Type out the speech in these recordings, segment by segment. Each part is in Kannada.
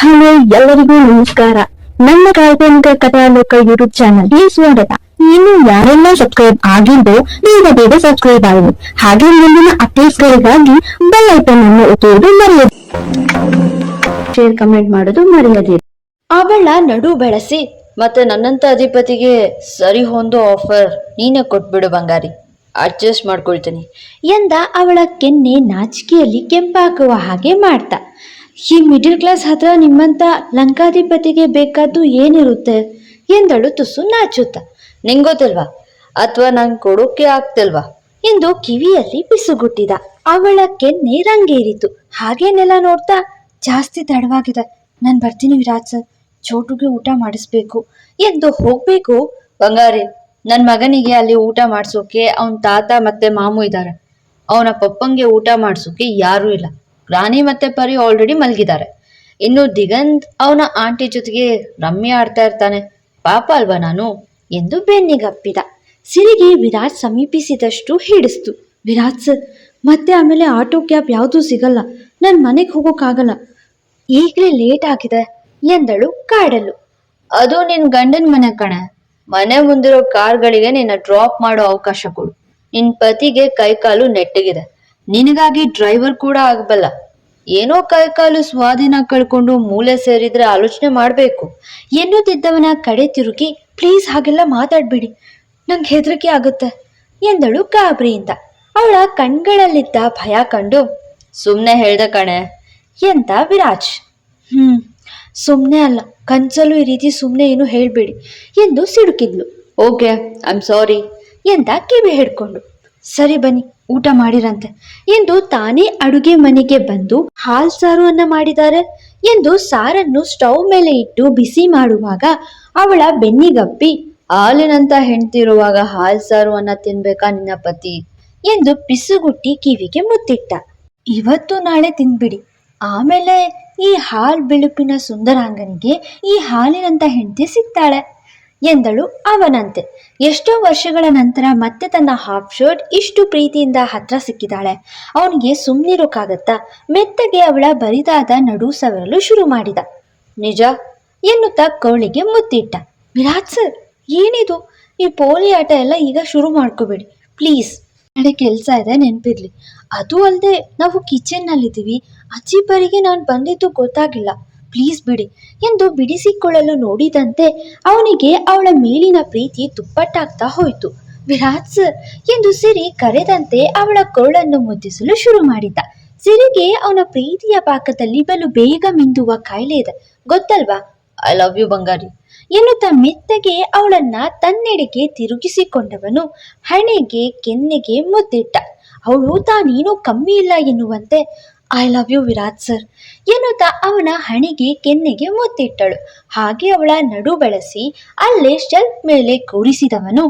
ಹಲೋ ಎಲ್ಲರಿಗೂ ನಮಸ್ಕಾರ. ನನ್ನ ಕಾಲ್ಪನಿಕ ಕಥಾಲೋಕ ಯೂಟ್ಯೂಬ್ ಚಾನಲ್ಗೆ ಸ್ವಾಗತ. ಇನ್ನು ಯಾರೆಲ್ಲ ಸಬ್ಸ್ಕ್ರೈಬ್ ಆಗಿದ್ದು ಬೇಗ ಬೇಗ ಸಬ್ಸ್ಕ್ರೈಬ್ ಆಗಿ. ಹಾಗೆ ಮುಂದಿನ ಅಪ್ಡೇಟ್ಸ್ಗಳಿಗಾಗಿ ಬೆಲ್ ಐಕನ್ ಅನ್ನು ಒತ್ತುವುದು ಮರೆಯದು ಶೇರ್ ಕಮೆಂಟ್ ಮಾಡೋದು ಮರೆಯದಿರಿ ಅವಳ ನಡು ಬೆಳೆಸಿ, ಮತ್ತೆ ನನ್ನಂತ ಅಧಿಪತಿಗೆ ಸರಿ ಹೊಂದೋ ಆಫರ್ ನೀನೆ ಕೊಟ್ಬಿಡು ಬಂಗಾರಿ. ಅಡ್ಜಸ್ಟ್ ಮಾಡ್ಕೊಳ್ತೀನಿ. ಎಂದ ಅವಳ ಕೆನ್ನೆ ನಾಚಿಕೆಯಲ್ಲಿ ಕೆಂಪಾಕುವ ಹಾಗೆ ಮಾಡ್ತಾ. ಈ ಮಿಡಿಲ್ ಕ್ಲಾಸ್ ಹತ್ರ ನಿಮ್ಮಂತ ಲಂಕಾಧಿಪತಿಗೆ ಬೇಕಾದ್ದು ಏನಿರುತ್ತೆ? ಎಂದಳು ತುಸು ನಾಚುತ್ತ ನಿಂಗೊತ್ತಿಲ್ವಾ? ಅಥವಾ ನಂಗ್ ಕೊಡೋಕೆ ಆಗ್ತಿಲ್ವಾ? ಎಂದು ಕಿವಿಯಲ್ಲಿ ಬಿಸುಗುಟ್ಟಿದ. ಅವಳ ಕೆನ್ನೆ ರಂಗೇರಿತು. ಹಾಗೇನೆಲ್ಲ ನೋಡ್ತಾ ಜಾಸ್ತಿ ತಡವಾಗಿದೆ. ನಾನು ಬರ್ತೀನಿ ವಿರಾಜ್ ಸರ್. ಚೋಟುಗೆ ಊಟ ಮಾಡಿಸ್ಬೇಕು. ಎಂದು ಹೋಗ್ಬೇಕು. ಬಂಗಾರಿ ನನ್ನ ಮಗನಿಗೆ ಅಲ್ಲಿ ಊಟ ಮಾಡಿಸೋಕೆ ಅವನ ತಾತ ಮತ್ತೆ ಮಾಮು ಇದ್ದಾರೆ ಅವನ ಪಪ್ಪಂಗೆ ಊಟ ಮಾಡಿಸೋಕೆ ಯಾರೂ ಇಲ್ಲ. ರಾಣಿ ಮತ್ತೆ ಪರಿ ಆಲ್ರೆಡಿ ಮಲಗಿದ್ದಾರೆ. ಇನ್ನು ದಿಗಂತ್ ಅವನ ಆಂಟಿ ಜೊತೆಗೆ ರಮ್ಯ ಆಡ್ತಾ ಇರ್ತಾನೆ. ಪಾಪ ಅಲ್ವಾ ನಾನು? ಎಂದು ಬೆನ್ನಿಗಪ್ಪಿದ ಸಿರಿಗೆ ವಿರಾಜ್ ಸಮೀಪಿಸಿದಷ್ಟು ಹಿಡಿಸ್ತು. ವಿರಾಟ್ ಸರ್, ಮತ್ತೆ ಆಮೇಲೆ ಆಟೋ ಕ್ಯಾಬ್ ಯಾವುದೂ ಸಿಗಲ್ಲ. ನನ್ನ ಮನೆಗೆ ಹೋಗೋಕ್ಕಾಗಲ್ಲ ಈಗಲೇ ಲೇಟ್ ಆಗಿದೆ ಎಂದಳು ಕಾಡಲು. ಅದು ನಿನ್ ಗಂಡನ ಮನೆ ಕಣೆ. ಮನೆ ಮುಂದಿರೋ ಕಾರ್ಗಳಿಗೆ ನಿನ್ನ ಡ್ರಾಪ್ ಮಾಡೋ ಅವಕಾಶ ಕೊಡು. ನಿನ್ ಪತಿಗೆ ಕೈಕಾಲು ನೆಟ್ಟಗಿದೆ. ನಿನಗಾಗಿ ಡ್ರೈವರ್ ಕೂಡ ಆಗಬಲ್ಲ. ಏನೋ ಕೈಕಾಲು ಸ್ವಾಧೀನ ಕಳ್ಕೊಂಡು ಮೂಲೆ ಸೇರಿದ್ರೆ ಆಲೋಚನೆ ಮಾಡಬೇಕು. ಎನ್ನುತ್ತಿದ್ದವನ ಕಡೆ ತಿರುಗಿ ಪ್ಲೀಸ್ ಹಾಗೆಲ್ಲ ಮಾತಾಡ್ಬೇಡಿ. ನಂಗೆ ಹೆದರಿಕೆ ಆಗುತ್ತೆ ಎಂದಳು ಗಾಬರಿಯಿಂದ. ಅವಳ ಕಣ್ಗಳಲ್ಲಿದ್ದ ಭಯ ಕಂಡು ಸುಮ್ಮನೆ ಹೇಳ್ದೆ ಕಣೆ ಎಂತ ವಿರಾಜ್. ಹ್ಮ್ ಸುಮ್ಮನೆ ಅಲ್ಲ ಕಂಚಲು ಈ ರೀತಿ ಸುಮ್ಮನೆ ಏನು ಹೇಳಬೇಡಿ ಎಂದು ಸಿಡುಕಿದ್ಲು. ಓಕೆ ಐ ಆಮ್ ಸಾರಿ ಎಂದ ಕಿವಿ ಹಿಡ್ಕೊಂಡು. ಸರಿ ಬನ್ನಿ, ಊಟ ಮಾಡಿರಂತೆ. ಎಂದು ತಾನೇ ಅಡುಗೆ ಮನೆಗೆ ಬಂದು ಹಾಲ್ ಸಾರು ಅನ್ನ ಮಾಡಿದ್ದಾರೆ. ಎಂದು ಸಾರನ್ನು ಸ್ಟವ್ ಮೇಲೆ ಇಟ್ಟು ಬಿಸಿ ಮಾಡುವಾಗ ಅವಳ ಬೆನ್ನಿಗಪ್ಪಿ ಹಾಲಿನಂತ ಹೆಣ್ತಿರುವಾಗ ಹಾಲ್ ಸಾರು ಅನ್ನ ತಿನ್ಬೇಕಾ ನಿನ್ನ ಪತಿ? ಎಂದು ಪಿಸುಗುಟ್ಟಿ ಕಿವಿಗೆ ಮುತ್ತಿಟ್ಟ. ಇವತ್ತು ನಾಳೆ ತಿನ್ಬಿಡಿ. ಆಮೇಲೆ ಈ ಹಾಲ್ ಬಿಳುಪಿನ ಸುಂದರಾಂಗನಿಗೆ ಈ ಹಾಲಿನಂತ ಹೆಂಡತಿ ಸಿಗ್ತಾಳೆ. ಎಂದಳು ಅವನಂತೆ. ಎಷ್ಟೋ ವರ್ಷಗಳ ನಂತರ ಮತ್ತೆ ತನ್ನ ಹಾಫ್ ಶರ್ಟ್ ಇಷ್ಟು ಪ್ರೀತಿಯಿಂದ ಹತ್ರ ಸಿಕ್ಕಿದಾಳೆ. ಅವನಿಗೆ ಸುಮ್ಮನಿರೋಕ್ಕಾಗತ್ತಾ ಮೆತ್ತಗೆ ಅವಳ ಬರಿದಾದ ನಡು ಸವರಲು ಶುರು ಮಾಡಿದ. ನಿಜ? ಎನ್ನುತ್ತಾ ಕೋಳಿಗೆ ಮುತ್ತಿಟ್ಟ. ವಿರಾಟ್ ಸರ್, ಏನಿದು? ಈ ಪೋಲಿ ಆಟ ಎಲ್ಲ ಈಗ ಶುರು ಮಾಡ್ಕೋಬೇಡಿ. ಪ್ಲೀಸ್. ನಾಳೆ ಕೆಲಸ ಇದೆ, ನೆನಪಿರ್ಲಿ. ಅದು ಅಲ್ಲದೆ ನಾವು ಕಿಚನ್ನಲ್ಲಿದ್ದೀವಿ. ಅಜ್ಜಿಬ್ಬರಿಗೆ ನಾನು ಬಂದಿದ್ದು ಗೊತ್ತಾಗಿಲ್ಲ. ಪ್ಲೀಸ್ ಬಿಡಿ ಎಂದು ಬಿಡಿಸಿಕೊಳ್ಳಲು ನೋಡಿದಂತೆ ಅವನಿಗೆ ಅವಳ ಮೇಲಿನ ಪ್ರೀತಿ ತುಪ್ಪಟ್ಟಾಗ್ತಾ ಹೋಯಿತು. ವಿರಾಟ್ ಸರ್, ಎಂದು ಸಿರಿ ಕರೆದಂತೆ ಅವಳ ಕೊರಳನ್ನು ಮುದ್ದಿಸಲು ಶುರು ಮಾಡಿದ್ದ ಸಿರಿಗೆ ಅವನ ಪ್ರೀತಿಯ ಪಾಕದಲ್ಲಿ ಬಲು ಬೇಗ ಮಿಂದುವ ಕಾಯಿಲೆ ಇದೆ. ಗೊತ್ತಲ್ವಾ? ಐ ಲವ್ ಯು ಬಂಗಾರಿ, ಎನ್ನುತ್ತಾ ಮೆತ್ತಗೆ ಅವಳನ್ನ ತನ್ನೆಡೆಗೆ ತಿರುಗಿಸಿಕೊಂಡವನು ಹಣೆಗೆ ಕೆನ್ನೆಗೆ ಮುದ್ದಿಟ್ಟ. ಅವಳು ತಾನೇನೂ ಕಮ್ಮಿ ಇಲ್ಲ ಎನ್ನುವಂತೆ I love you Virat sir ಎನ್ನುತ್ತಾ ಅವನ ಹಣೆಗೆ ಕೆನ್ನೆಗೆ ಮುತ್ತಿಟ್ಟಳು. ಹಾಗೆ ಅವಳ ನಡು ಬಳಸಿ ಅಲ್ಲೇ ಶೆಲ್ಫ್ ಮೇಲೆ ಕೂರಿಸಿದವನು.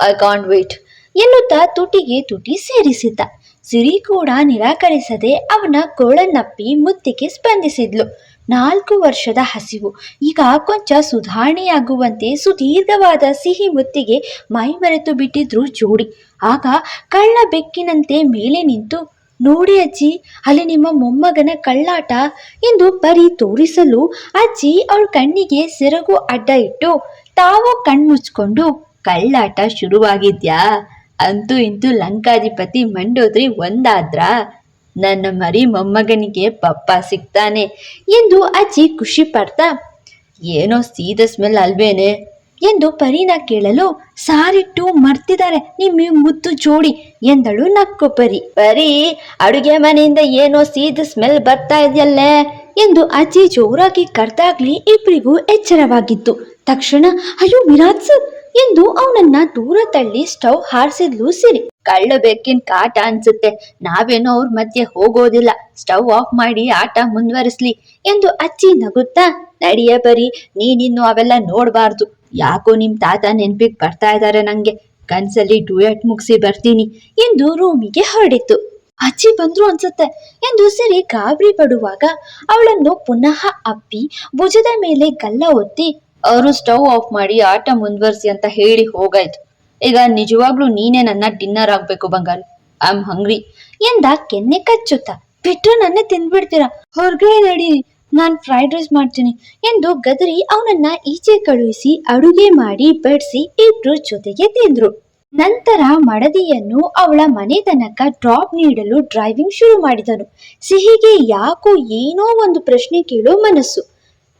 ಐ ಕಾಂಟ್ ವೇಟ್ ಎನ್ನುತ್ತಾ ತುಟಿಗೆ ತುಟಿ ಸೇರಿಸಿದ್ದ. ಸಿರಿ ಕೂಡ ನಿರಾಕರಿಸದೆ ಅವನ ಕೋಳನ್ನಪ್ಪಿ ಮುತ್ತಿಗೆ ಸ್ಪಂದಿಸಿದ್ಲು. ನಾಲ್ಕು ವರ್ಷದ ಹಸಿವು. ಈಗ ಕೊಂಚ ಸುಧಾರಣೆಯಾಗುವಂತೆ ಸುದೀರ್ಘವಾದ ಸಿಹಿ ಮುತ್ತಿಗೆ ಮೈಮರೆತು ಬಿಟ್ಟಿದ್ರು ಜೋಡಿ. ಆಗ ಕಳ್ಳ ಬೆಕ್ಕಿನಂತೆ ಮೇಲೆ ನಿಂತು ನೋಡಿ ಅಜ್ಜಿ, ಅಲ್ಲಿ ನಿಮ್ಮ ಮೊಮ್ಮಗನ ಕಳ್ಳಾಟ ಎಂದು ಬರೀ ತೋರಿಸಲು ಅಜ್ಜಿ ಅವಳ ಕಣ್ಣಿಗೆ ಸೆರಗು ಅಡ್ಡ ಇಟ್ಟು ತಾವು ಕಣ್ಮುಚ್ಕೊಂಡು ಕಳ್ಳಾಟ ಶುರುವಾಗಿದ್ಯಾ? ಅಂತೂ ಇಂತೂ ಲಂಕಾಧಿಪತಿ ಮಂಡೋದ್ರಿ ಒಂದಾದ್ರ? ನನ್ನ ಮರಿ ಮೊಮ್ಮಗನಿಗೆ ಪಪ್ಪ ಸಿಗ್ತಾನೆ ಎಂದು ಅಜ್ಜಿ ಖುಷಿ ಪಡ್ತಾ, ಏನೋ ಸೀದ ಸ್ಮೆಲ್ ಅಲ್ವೇನೆ? ಎಂದು ಪರಿನ ಕೇಳಲು, ಸಾರಿಟ್ಟು ಮರ್ತಿದ್ದಾರೆ ನಿಮ್ಮ ಮುದ್ದು ಜೋಡಿ, ಎಂದಳು ನಕ್ಕು ಪರಿ. ಪರಿ, ಅಡುಗೆ ಮನೆಯಿಂದ ಏನೋ ಸೀದ ಸ್ಮೆಲ್ ಬರ್ತಾ ಇದೆಯಲ್ಲೇ, ಎಂದು ಅಜ್ಜಿ ಜೋರಾಗಿ ಕರ್ದಾಗ್ಲಿ ಇಬ್ಬರಿಗೂ ಎಚ್ಚರವಾಗಿತ್ತು. ತಕ್ಷಣ, ಅಯ್ಯೋ, ವಿರಾಜ್ ಸರ್ ಎಂದು ಅವನನ್ನ ದೂರ ತಳ್ಳಿ ಸ್ಟವ್ ಹಾರಿಸಿದ್ಲು ಸಿರಿ. ಕಳ್ಳ ಕಾಟ ಅನ್ಸುತ್ತೆ. ನಾವೇನೋ ಅವ್ರ ಮಧ್ಯೆ ಹೋಗೋದಿಲ್ಲ. ಸ್ಟವ್ ಆಫ್ ಮಾಡಿ ಆಟ ಮುಂದುವರಿಸ್ಲಿ ಎಂದು ಅಚ್ಚಿ ನಗುತ್ತಾ, ನಡಿಯ ಬರಿ, ನೀನಿನ್ನು ಅವೆಲ್ಲ ನೋಡ್ಬಾರ್ದು. ಯಾಕೋ ನಿಮ್ ತಾತ ನೆನ್ಪಿಗ್ ಬರ್ತಾ ಇದ್ದಾರೆ ನಂಗೆ. ಕನ್ಸಲ್ಲಿ ಡುಯೆಟ್ ಮುಗಿಸಿ ಬರ್ತೀನಿ ಎಂದು ರೂಮಿಗೆ ಹೊರಡಿತು ಅಜ್ಜಿ ಬಂದ್ರು ಅನ್ಸುತ್ತೆ ಎಂದು ಸಿರಿ ಗಾಬರಿ ಪಡುವಾಗ ಅವಳನ್ನು ಪುನಃ ಅಪ್ಪಿ ಭುಜದ ಮೇಲೆ ಗಲ್ಲ ಒತ್ತಿ ಅವರು ಸ್ಟವ್ ಆಫ್ ಮಾಡಿ ಆಟ ಮುಂದುವರಿಸಿ ಅಂತ ಹೇಳಿ ಹೋಗಾಯ್ತು. ಈಗ ನಿಜವಾಗ್ಲೂ ನೀನೇ ನನ್ನ ಡಿನ್ನರ್ ಆಗ್ಬೇಕು ಬಂಗಾರ್. ಐ ಆಮ್ ಹಂಗ್ರಿ ಎಂದ ಕೆನ್ನೆ ಕಚ್ಚುತ್ತ. ಬಿಟ್ಟು ನನ್ನೇ ತಿಂದ್ಬಿಡ್ತೀರಾ? ಹೊರಗೆ ನಡಿ, ನಾನು ಫ್ರೈಡ್ ರೈಸ್ ಮಾಡ್ತೀನಿ ಎಂದು ಗದರಿ ಅವನನ್ನ ಈಚೆ ಕಳುಹಿಸಿ ಅಡುಗೆ ಮಾಡಿ ಬಡಿಸಿ ಇಬ್ರು ಜೊತೆಗೆ ತಿಂದ್ರು. ನಂತರ ಮಡದಿಯನ್ನು ಅವಳ ಮನೆ ತನಕ ಡ್ರಾಪ್ ನೀಡಲು ಡ್ರೈವಿಂಗ್ ಶುರು ಮಾಡಿದನು. ಸಿಹಿಗೆ ಯಾಕೋ ಏನೋ ಒಂದು ಪ್ರಶ್ನೆ ಕೇಳೋ ಮನಸ್ಸು.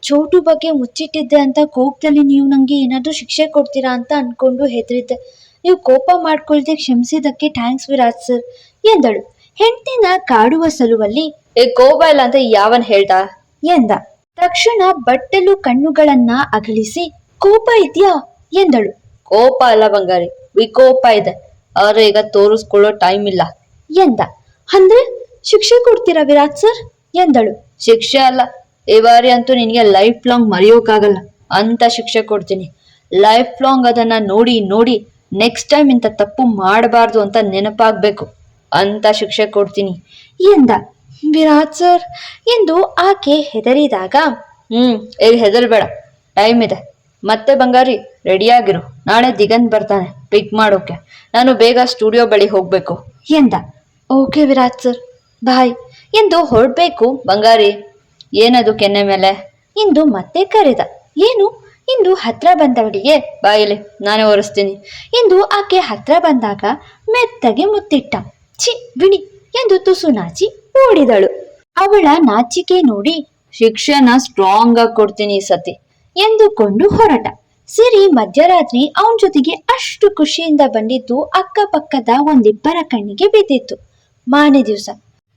ಚೋಟು ಬಗ್ಗೆ ಮುಚ್ಚಿಟ್ಟಿದ್ದೆ ಅಂತ ಕೋಪದಲ್ಲಿ ನೀವು ನನಗೆ ಏನಾದರೂ ಶಿಕ್ಷೆ ಕೊಡ್ತೀರಾ ಅಂತ ಅನ್ಕೊಂಡು ಹೆದರಿದ್ದೆ. ನೀವು ಕೋಪ ಮಾಡ್ಕೊಳ್ದೆ ಕ್ಷಮಿಸಿದ್ದಕ್ಕೆ ಥ್ಯಾಂಕ್ಸ್ ವಿರಾಜ್ ಸರ್, ಎಂದಳು. ಹೆಂಡತಿನ ಕಾಡುವ ಸಲುವಲ್ಲಿ, ಏ ಕೋಪ ಇಲ್ಲ ಅಂತ ಯಾವನ್ ಹೇಳ್ದ? ಎಂದ. ತಕ್ಷಣ ಬಟ್ಟಲು ಕಣ್ಣುಗಳನ್ನ ಅಗಲಿಸಿ, ಕೋಪ ಇದೆಯಾ? ಎಂದಳು. ಕೋಪ ಅಲ್ಲ ಬಂಗಾರಿ ವಿಕೋಪ ಇದೆ. ಆದ್ರೆ ಈಗ ತೋರಿಸ್ಕೊಳ್ಳೋ ಟೈಮ್ ಇಲ್ಲ. ಎಂದ. ಅಂದ್ರೆ ಶಿಕ್ಷೆ ಕೊಡ್ತೀರಾ ವಿರಾಜ್ ಸರ್? ಎಂದಳು. ಶಿಕ್ಷೆ ಅಲ್ಲ ಈ ಬಾರಿ ಅಂತೂ ನಿನಗೆ ಲೈಫ್ ಲಾಂಗ್ ಮರೆಯೋಕ್ಕಾಗಲ್ಲ ಅಂತ ಶಿಕ್ಷೆ ಕೊಡ್ತೀನಿ. ಲೈಫ್ ಲಾಂಗ್ ಅದನ್ನು ನೋಡಿ ನೋಡಿ ನೆಕ್ಸ್ಟ್ ಟೈಮ್ ಇಂಥ ತಪ್ಪು ಮಾಡಬಾರ್ದು ಅಂತ ನೆನಪಾಗಬೇಕು. ಅಂತ ಶಿಕ್ಷೆ ಕೊಡ್ತೀನಿ. ಎಂದ, ವಿರಾಟ್ ಸರ್ ಎಂದು ಆಕೆ ಹೆದರಿದಾಗ ಹ್ಞೂ ಈಗ ಹೆದರಬೇಡ. ಟೈಮ್ ಇದೆ. ಮತ್ತೆ ಬಂಗಾರಿ ರೆಡಿಯಾಗಿರು ನಾಳೆ ದಿಗಂತ್ ಬರ್ತಾನೆ ಪಿಕ್ ಮಾಡೋಕೆ. ನಾನು ಬೇಗ ಸ್ಟುಡಿಯೋ ಬಳಿ ಹೋಗಬೇಕು. ಎಂದ, ಓಕೆ ವಿರಾಟ್ ಸರ್ ಬಾಯ್ ಎಂದು ಹೊರಡ್ಬೇಕು ಬಂಗಾರಿ. ಏನದು ಕೆನ್ನೆ ಮೇಲೆ? ಇಂದು ಮತ್ತೆ ಕರೆದ. ಏನು? ಇಂದು ಹತ್ರ ಬಂದವಳಿಗೆ ಬಾಯಲೆ, ನಾನೇ ಒರೆಸ್ತೀನಿ ಇಂದು ಆಕೆ ಹತ್ರ ಬಂದಾಗ ಮೆತ್ತಗೆ ಮುತ್ತಿಟ್ಟ. ಛಿ ಬಿಣಿ ಎಂದು ತುಸು ನಾಚಿ ಓಡಿದಳು. ಅವಳ ನಾಚಿಕೆ ನೋಡಿ ಶಿಕ್ಷೆನ ಸ್ಟ್ರಾಂಗ್ ಆಗಿ ಕೊಡ್ತೀನಿ ಸತಿ ಎಂದುಕೊಂಡು ಹೊರಟ. ಸಿರಿ ಮಧ್ಯರಾತ್ರಿ ಅವನ ಜೊತೆಗೆ ಅಷ್ಟು ಖುಷಿಯಿಂದ ಬಂದಿದ್ದು ಅಕ್ಕಪಕ್ಕದ ಒಂದಿಬ್ಬರ ಕಣ್ಣಿಗೆ ಬಿದ್ದಿತ್ತು. ಮಾನೆ ದಿವಸ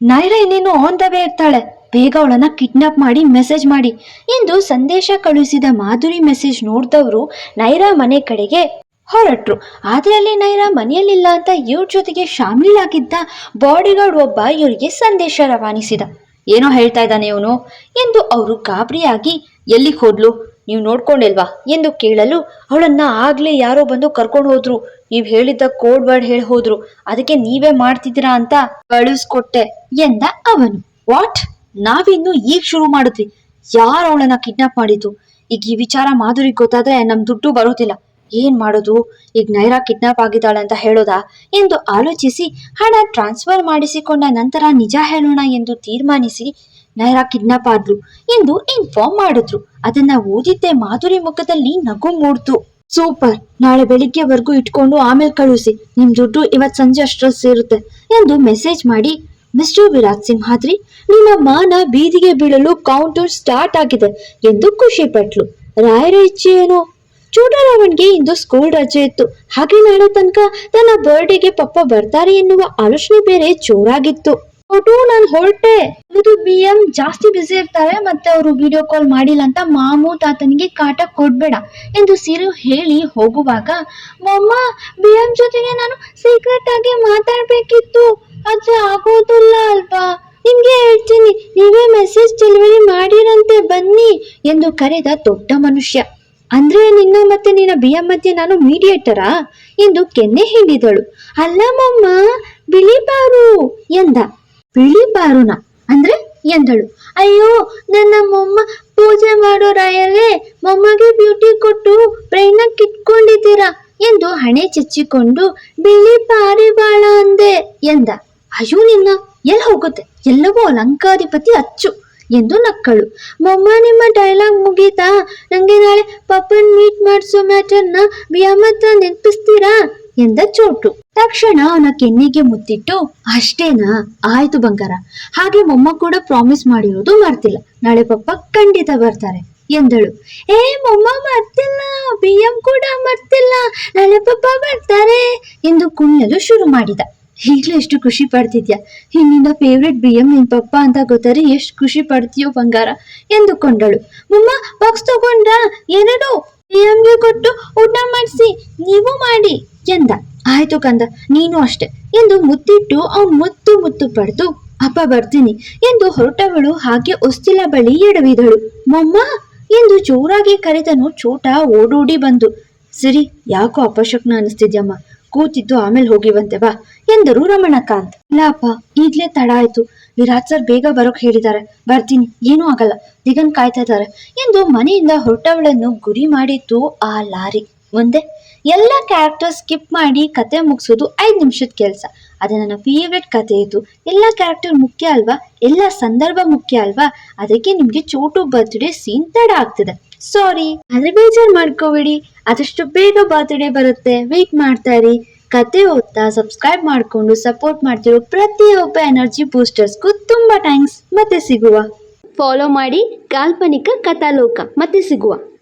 ನೈರೈ ಆನ್ ದ ಇರ್ತಾಳೆ? ಬೇಗ ಅವಳನ್ನ ಕಿಡ್ನಾಪ್ ಮಾಡಿ ಮೆಸೇಜ್ ಮಾಡಿ. ಎಂದು ಸಂದೇಶ ಕಳುಹಿಸಿದ ಮಾಧುರಿ ಮೆಸೇಜ್ ನೋಡಿದವರು ನೈರಾ ಮನೆ ಕಡೆಗೆ ಹೊರಟ್ರು. ಆದ್ರೆ ಅಲ್ಲಿ ನೈರಾ ಮನೆಯಲ್ಲಿಲ್ಲ ಅಂತ ಇವ್ರ ಜೊತೆಗೆ ಶಾಮೀಲಾಗಿದ್ದ ಬಾಡಿಗಾರ್ಡ್ ಒಬ್ಬ ಇವರಿಗೆ ಸಂದೇಶ ರವಾನಿಸಿದ. ಏನೋ ಹೇಳ್ತಾ ಇದ್ದಾನೆ ಇವನು ಎಂದು ಅವರು ಗಾಬರಿಯಾಗಿ ಎಲ್ಲಿಗೆ ಹೋದ್ಲು? ನೀವು ನೋಡ್ಕೊಂಡಿಲ್ವಾ? ಎಂದು ಕೇಳಲು ಅವಳನ್ನ ಆಗ್ಲೇ ಯಾರೋ ಬಂದು ಕರ್ಕೊಂಡು ಹೋದ್ರು. ನೀವು ಹೇಳಿದ್ದ ಕೋಡ್ ವರ್ಡ್ ಹೇಳಿ ಹೋದ್ರು. ಅದಕ್ಕೆ ನೀವೇ ಮಾಡ್ತಿದ್ದೀರಾ ಅಂತ ಕಳಿಸ್ಕೊಟ್ಟೆ ಎಂದ ಅವನು. ವಾಟ್ ನಾವಿನ್ನು ಈಗ ಶುರು ಮಾಡಿದ್ವಿ ಯಾರು ಅವಳನ್ನ ಕಿಡ್ನಾಪ್ ಮಾಡಿದ್ದು? ಈಗ ಈ ವಿಚಾರ ಮಾಧುರಿ ಗೊತ್ತಾದ್ರೆ ನಮ್ ದುಡ್ಡು ಬರೋದಿಲ್ಲ. ಏನ್ ಮಾಡೋದು? ಈಗ ನೈರಾ ಕಿಡ್ನಾಪ್ ಆಗಿದ್ದಾಳೆ ಅಂತ ಹೇಳೋದಾ? ಎಂದು ಆಲೋಚಿಸಿ ಹಣ ಟ್ರಾನ್ಸ್ಫರ್ ಮಾಡಿಸಿಕೊಂಡ ನಂತರ ನಿಜ ಹೇಳೋಣ ಎಂದು ತೀರ್ಮಾನಿಸಿ ನೈರಾ ಕಿಡ್ನಾಪ್ ಆದ್ಲು ಎಂದು ಇನ್ಫಾರ್ಮ್ ಮಾಡಿದ್ರು. ಅದನ್ನ ಓದಿದ್ದೆ ಮಾಧುರಿ ಮುಖದಲ್ಲಿ ನಗು ಮೂಡ್ತು. ಸೂಪರ್ ನಾಳೆ ಬೆಳಿಗ್ಗೆವರೆಗೂ ಇಟ್ಕೊಂಡು ಆಮೇಲೆ ಕಳುಹಿಸಿ. ನಿಮ್ ದುಡ್ಡು ಇವತ್ ಸಂಜೆ ಅಷ್ಟರಲ್ಲಿ ಸೇರುತ್ತೆ ಎಂದು ಮೆಸೇಜ್ ಮಾಡಿ ಮಿಸ್ಟರ್ ವಿರಾಟ್ ಸಿಂಹಾದ್ರಿ ನಿಮ್ಮ ಮಾನ ಬೀದಿಗೆ ಬೀಳಲು ಕೌಂಟರ್ ಸ್ಟಾರ್ಟ್ ಆಗಿದೆ ಎಂದು ಖುಷಿ ಪಟ್ಲು. ರಾಯರ ಇಚ್ಛೆ ಏನೋ? ಚೂಡರಾವಣ್ಗೆ ಇಂದು ಸ್ಕೂಲ್ ರಜೆ ಇತ್ತು. ಹಾಗೆ ನಾಳೆ ತನಕ ತನ್ನ ಬರ್ಡೇಗೆ ಪಪ್ಪ ಬರ್ತಾರೆ ಎನ್ನುವ ಆಲೋಚನೆ ಬೇರೆ ಜೋರಾಗಿತ್ತು. ನಾನು ಹೊರಟೆ. ಇದು ಬಿ ಎಂ ಜಾಸ್ತಿ ಬ್ಯುಸಿ ಇರ್ತಾರೆ, ಮತ್ತೆ ಅವರು ವಿಡಿಯೋ ಕಾಲ್ ಮಾಡಿಲ್ಲ ಅಂತ ಮಾಮು ತಾತನಿಗೆ ಕಾಟ ಕೊಡ್ಬೇಡ ಎಂದು ಸಿರು ಹೇಳಿ ಹೋಗುವಾಗ, ಮೊಮ್ಮ ಬಿ ಎಂ ಜೊತೆಗೆ ನಾನು ಸೀಕ್ರೆಟ್ ಆಗಿ ಮಾತಾಡ್ಬೇಕಿತ್ತು. ಆದ್ರೆ ಆಗೋದಿಲ್ಲ ಅಲ್ವಾ? ನಿಮ್ಗೆ ಹೇಳ್ತೀನಿ, ನೀವೇ ಮೆಸೇಜ್ ಡೆಲಿವರಿ ಮಾಡಿರಂತೆ ಬನ್ನಿ ಎಂದು ಕರೆದ ದೊಡ್ಡ ಮನುಷ್ಯ. ಅಂದ್ರೆ ನಿನ್ನ ಮತ್ತೆ ನಿನ್ನ ಬಿಯ ಮಧ್ಯೆ ನಾನು ಮೀಡಿಯೇಟರಾ ಎಂದು ಕೆನ್ನೆ ಹಿಂಡಿದಳು ಅಲ್ಲ ಮಮ್ಮ ಬಿಳಿ ಬಾರು ಎಂದ. ಬಿಳಿ ಬಾರುನ ಅಂದ್ರೆ ಎಂದಳು. ಅಯ್ಯೋ, ನನ್ನ ಮೊಮ್ಮ ಪೂಜೆ ಮಾಡೋ ರಾಯರೇ, ಮೊಮ್ಮಗೆ ಬ್ಯೂಟಿ ಕೊಟ್ಟು ಬ್ರೈನ ಕಿತ್ಕೊಂಡಿದ್ದೀರಾ? ಎಂದು ಹಣೆ ಚಚ್ಚಿಕೊಂಡು ಬಿಳಿ ಪಾರಿವಾಳ ಅಂದೆ ಎಂದ. ಅಯ್ಯೋ ನಿನ್ನ ಎಲ್ಲಿ ಹೋಗುತ್ತೆ? ಎಲ್ಲವೂ ಅಲಂಕಾಧಿಪತಿ ಅಚ್ಚು ಎಂದು ನಕ್ಕಳು. ಮೊಮ್ಮ, ನಿಮ್ಮ ಡೈಲಾಗ್ ಮುಗೀತಾ? ನಂಗೆ ನಾಳೆ ಪಪ್ಪನ್ ಮೀಟ್ ಮಾಡಿಸೋ ಮ್ಯಾಟರ್ನ ವ್ಯಾಮತ್ತ ನೆನಪಿಸ್ತೀರಾ? ಎಂದ ಚೋಟು. ತಕ್ಷಣ ಅವನ ಕೆನ್ನಿಗೆ ಮುತ್ತಿಟ್ಟು, ಅಷ್ಟೇನಾ? ಆಯ್ತು ಬಂಗಾರ. ಹಾಗೆ ಮೊಮ್ಮ ಕೂಡ ಪ್ರಾಮಿಸ್ ಮಾಡಿರೋದು ಮರ್ತಿಲ್ಲ. ನಾಳೆ ಪಪ್ಪ ಖಂಡಿತ ಬರ್ತಾರೆ ಎಂದಳು. ಏ, ಮೊಮ್ಮ ಮರ್ತಿಲ್ಲ. ಬಿ ಎಂ ಕೂಡ ಮರ್ತಿಲ್ಲ. ನಾಳೆ ಪಪ್ಪ ಬರ್ತಾರೆ ಎಂದು ಕುಣಿಯಲು ಶುರು ಮಾಡಿದ. ಈಗಲೇ ಎಷ್ಟು ಖುಷಿ ಪಡ್ತಿದ್ಯಾ? ಹಿಂದಿನ ಫೇವ್ರೆಟ್ ಬಿ ಎಂ ನಿನ್ ಪಪ್ಪ ಅಂತ ಗೊತ್ತಾರೆ ಎಷ್ಟು ಖುಷಿ ಪಡ್ತೀಯೋ ಬಂಗಾರ, ಎಂದುಕೊಂಡಳು. ಮುಮ್ಮ ಬಾಕ್ಸ್ ತಗೊಂಡ್ರ? ಏನಡು ಬಿ ಎಂಗೆ ಕೊಟ್ಟು ಊಟ ಮಾಡಿಸಿ, ನೀವು ಮಾಡಿ ಎಂದ. ಆಯ್ತು ಕಂದ, ನೀನು ಅಷ್ಟೆ ಎಂದು ಮುತ್ತಿಟ್ಟು ಅವ್ ಮುತ್ತು ಮುತ್ತು ಪಡೆದು, ಅಪ್ಪ, ಬರ್ತೀನಿ ಎಂದು ಹೊರಟವಳು ಹಾಗೆ ಒಸ್ತಿಲ ಬಳಿ ಎಡವಿದಳು. ಮೊಮ್ಮ ಎಂದು ಜೋರಾಗಿ ಕರೆದನು, ಚೋಟ ಓಡೋಡಿ ಬಂದು. ಸರಿ, ಯಾಕೋ ಅಪಶಕ್ನ ಅನಿಸ್ತಿದ್ಯಮ್ಮ? ಕೂತಿದ್ದು ಆಮೇಲೆ ಹೋಗಿವಂತೆ ಬಾ ಎಂದರು ರಮಣಕಾಂತ್. ಇಲ್ಲ ಅಪ್ಪ, ಈಗ್ಲೇ ತಡ ಆಯ್ತು. ವಿರಾಟ್ ಸರ್ ಬೇಗ ಬರೋಕ್ ಹೇಳಿದ್ದಾರೆ. ಬರ್ತೀನಿ, ಏನೂ ಆಗಲ್ಲ. ದಿಗನ್ ಕಾಯ್ತಾ ಇದ್ದಾರೆ ಎಂದು ಮನೆಯಿಂದ ಹೊರಟವಳನ್ನು ಗುರಿ ಮಾಡಿತ್ತು ಆ ಲಾರಿ. ಮುಂದೆ ಎಲ್ಲ ಕ್ಯಾರೆಕ್ಟರ್ ಸ್ಕಿಪ್ ಮಾಡಿ ಕತೆ ಮುಗಿಸೋದು ಐದು ನಿಮಿಷದ ಕೆಲಸ. ಅದು ನನ್ನ ಫೇವ್ರೆಟ್ ಕತೆ ಇದು. ಎಲ್ಲ ಕ್ಯಾರೆಕ್ಟರ್ ಮುಖ್ಯ ಅಲ್ವಾ? ಎಲ್ಲ ಸಂದರ್ಭ ಮುಖ್ಯ ಅಲ್ವಾ? ಅದಕ್ಕೆ ನಿಮ್ಗೆ ಚೋಟು ಬರ್ತ್ಡೇ ಸೀನ್ ತಡ ಆಗ್ತಿದೆ. ಸಾರಿ ಆದ್ರೆ ಬೇಜಾರು ಮಾಡ್ಕೋಬೇಡಿ. ಆದಷ್ಟು ಬೇಗ ಬರ್ತ್ಡೇ ಬರುತ್ತೆ. ವೇಟ್ ಮಾಡ್ತಾ ಇರಿ ಕತೆ ಓದ್ತಾ ಸಬ್ಸ್ಕ್ರೈಬ್ ಮಾಡ್ಕೊಂಡು ಸಪೋರ್ಟ್ ಮಾಡ್ತಿರೋ ಪ್ರತಿಯೊಬ್ಬ ಎನರ್ಜಿ ಬೂಸ್ಟರ್ಸ್ಗೂ ತುಂಬಾ ಥ್ಯಾಂಕ್ಸ್ ಮತ್ತೆ ಸಿಗುವ. ಫಾಲೋ ಮಾಡಿ ಕಾಲ್ಪನಿಕ ಕಥಾಲೋಕ. ಮತ್ತೆ ಸಿಗುವ.